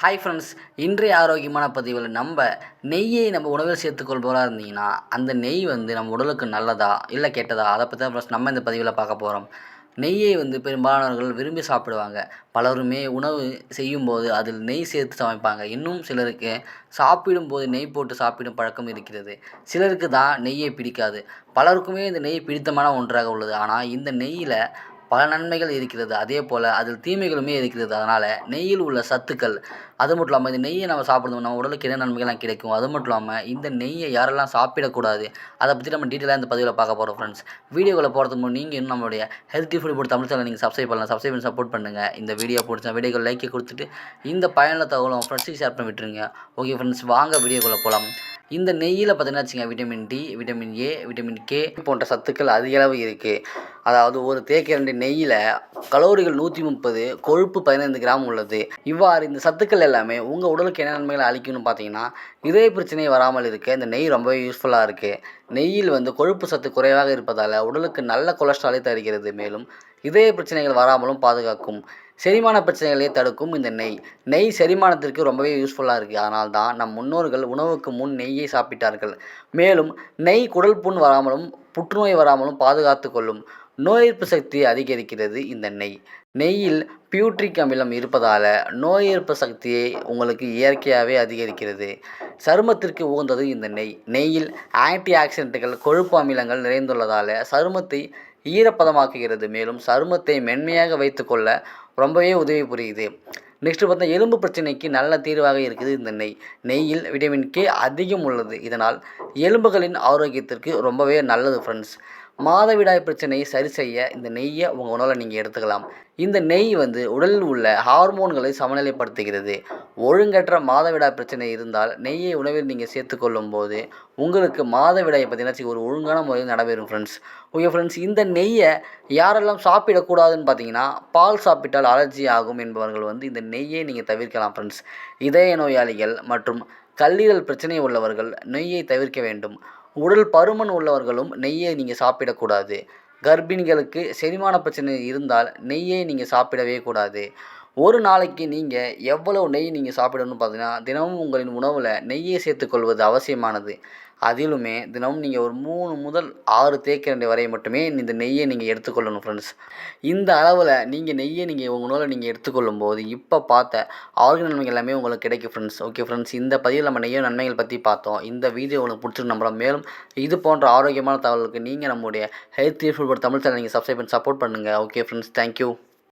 Hi friends இன்றைய ஆரோக்கியமான பதிவில் நம்ம நெய்யை நம்ம உணவில் சேர்த்துக்கொள்பவராக இருந்தீங்கன்னா அந்த நெய் வந்து நம்ம உடலுக்கு நல்லதா இல்லை கெட்டதா அதை பற்றி தான் ஃபஸ்ட் நம்ம இந்த பதிவில் பார்க்க போகிறோம் நெய்யை வந்து பெரும்பாலானவர்கள் விரும்பி சாப்பிடுவாங்க. பலருமே உணவு செய்யும்போது அதில் நெய் சேர்த்து சமைப்பாங்க. இன்னும் சிலருக்கு சாப்பிடும்போது நெய் போட்டு சாப்பிடும் பழக்கம் இருக்கிறது. சிலருக்கு தான் நெய்யை பிடிக்காது. பலருக்குமே இந்த நெய் பிடித்தமான ஒன்றாக உள்ளது. ஆனால் இந்த நெய்யில் பல நன்மைகள் இருக்கிறது. அதே போல் அதில் தீமைகளுமே இருக்கிறது. அதனால் நெய்யில் உள்ள சத்துக்கள் அது மட்டும் இல்லாமல் இந்த நெய்யை நம்ம சாப்பிடும்போது நம்ம உடலுக்கு என்ன நன்மைகள்லாம் கிடைக்கும்? அது மட்டும் இல்லாமல் இந்த நெய்யை யாரெல்லாம் சாப்பிடக்கூடாது? அதை பற்றி நம்ம டீட்டெயிலாக இந்த பதிவில் பார்க்க போகிறோம் ஃப்ரெண்ட்ஸ் வீடியோவில் போகிறதுக்கு முன் நீங்கள் இன்னும் நம்மளுடைய ஹெல்த்தி ஃபுட் போட்டு தமிழ் சேனல் நீங்கள் சப்ஸ்கிரைப் பண்ணலாம். சப்ஸ்கிரைப் பண்ணி சப்போர்ட் பண்ணுங்கள் இந்த வீடியோ பிடிச்சா வீடியோக்கு லைக்கை கொடுத்துட்டு இந்த பயனில் தகவலும் ஃப்ரெண்ட்ஸுக்கு ஷேர் பண்ணி விட்டுருங்க. ஓகே ஃப்ரெண்ட்ஸ் வாங்க வீடியோக்குள்ளே போகலாம் இந்த நெய்யில் பார்த்தீங்கன்னா வச்சுங்க vitamin D vitamin A vitamin K போன்ற சத்துக்கள் அதிக அளவு இருக்குது அதாவது ஒரு தேக்கரண்டி நெய்யில் கலோரிகள் நூற்றி முப்பது கொழுப்பு பதினைந்து கிராம் உள்ளது. இவ்வாறு இந்த சத்துக்கள் எல்லாமே உங்கள் உடலுக்கு என்ன நன்மைகளை அளிக்கணும்னு பார்த்தீங்கன்னா இதய பிரச்சனை வராமல் இருக்க இந்த நெய் ரொம்பவே யூஸ்ஃபுல்லாக இருக்குது நெய்யில் வந்து கொழுப்பு சத்து குறைவாக இருப்பதால் உடலுக்கு நல்ல கொலஸ்ட்ராலை தருகிறது. மேலும் இதய பிரச்சனைகள் வராமலும் பாதுகாக்கும். செரிமான பிரச்சனைகளை தடுக்கும் இந்த நெய். நெய் செரிமானத்திற்கு ரொம்பவே யூஸ்ஃபுல்லாக இருக்குது அதனால் தான் நம் முன்னோர்கள் உணவுக்கு முன் நெய்யை சாப்பிட்டார்கள். மேலும் நெய் குடல் புண் வராமலும் புற்றுநோய் வராமலும் பாதுகாத்து கொள்ளும் நோய் எதிர்ப்பு சக்தியை அதிகரிக்கிறது இந்த நெய். நெய்யில் பியூட்ரிக் அமிலம் இருப்பதால் நோய் எதிர்ப்பு சக்தியை உங்களுக்கு இயற்கையாகவே அதிகரிக்கிறது. சருமத்திற்கு உகந்தது இந்த நெய். நெய்யில் ஆன்டி ஆக்சிடென்ட்டுகள் கொழுப்பு அமிலங்கள் நிறைந்துள்ளதால் சருமத்தை ஈரப்பதமாக்குகிறது. மேலும் சருமத்தை மென்மையாக வைத்துக்கொள்ள ரொம்பவே உதவி புரியுது. நெக்ஸ்ட்டு பார்த்தா எலும்பு பிரச்சனைக்கு நல்ல தீர்வாக இருக்குது இந்த நெய். நெய்யில் விட்டமின் கே அதிகம் உள்ளது. இதனால் எலும்புகளின் ஆரோக்கியத்திற்கு ரொம்பவே நல்லது ஃப்ரெண்ட்ஸ் மாதவிடாய் பிரச்சனையை சரி செய்ய இந்த நெய்யை உங்கள் உணவில் நீங்கள் எடுத்துக்கலாம். இந்த நெய் வந்து உடலில் உள்ள ஹார்மோன்களை சமநிலைப்படுத்துகிறது. ஒழுங்கற்ற மாதவிடாய் பிரச்சனை இருந்தால் நெய்யை உணவில் நீங்கள் சேர்த்துக்கொள்ளும் போது உங்களுக்கு மாதவிடாயை பார்த்தீங்கன்னா ஒரு ஒழுங்கான முறையில் நடைபெறும் ஃப்ரெண்ட்ஸ் ஓகே ஃப்ரெண்ட்ஸ் இந்த நெய்யை யாரெல்லாம் சாப்பிடக்கூடாதுன்னு பார்த்தீங்கன்னா பால் சாப்பிட்டால் அலர்ஜி ஆகும் என்பவர்கள் வந்து இந்த நெய்யை நீங்கள் தவிர்க்கலாம் ஃப்ரெண்ட்ஸ் இதய நோயாளிகள் மற்றும் கல்லீரல் பிரச்சனை உள்ளவர்கள் நெய்யை தவிர்க்க வேண்டும். உடல் பருமன் உள்ளவர்களும் நெய்யை நீங்கள் சாப்பிடக்கூடாது. கர்ப்பிணிகளுக்கு செரிமான பிரச்சனை இருந்தால் நெய்யை நீங்கள் சாப்பிடவே கூடாது. ஒரு நாளைக்கு நீங்கள் எவ்வளவு நெய் நீங்கள் சாப்பிடணும்னு பார்த்தீங்கன்னா தினமும் உங்களின் உணவில் நெய்யை சேர்த்துக்கொள்வது அவசியமானது. அதிலுமே தினமும் நீங்கள் ஒரு மூணு முதல் ஆறு தேக்கரண்டி வரை மட்டுமே இந்த நெய்யை நீங்கள் எடுத்துக்கொள்ளணும் ஃப்ரெண்ட்ஸ் இந்த அளவில் நீங்கள் நெய்யை நீங்கள் உங்கள் உணவில் நீங்கள் எடுத்துக்கொள்ளும் போது இப்போ பார்த்த ஆரோக்கிய நன்மைகள் எல்லாமே உங்களுக்கு கிடைக்கும் ஃப்ரெண்ட்ஸ் ஓகே ஃப்ரெண்ட்ஸ் இந்த பதிவில் நம்ம நெய்யோ நன்மைகள் பற்றி பார்த்தோம். இந்த வீடியோ உங்களுக்கு பிடிச்சிருக்கு நம்மள மேலும் இது போன்ற ஆரோக்கியமான தகவலுக்கு நீங்கள் நம்முடைய ஹெல்த் யூஸ்ஃபுல் தமிழ் சேனல் நீங்கள் சப்ஸ்கிரைப் பண்ணி சப்போர்ட் பண்ணுங்கள் ஓகே ஃப்ரெண்ட்ஸ் தேங்க்யூ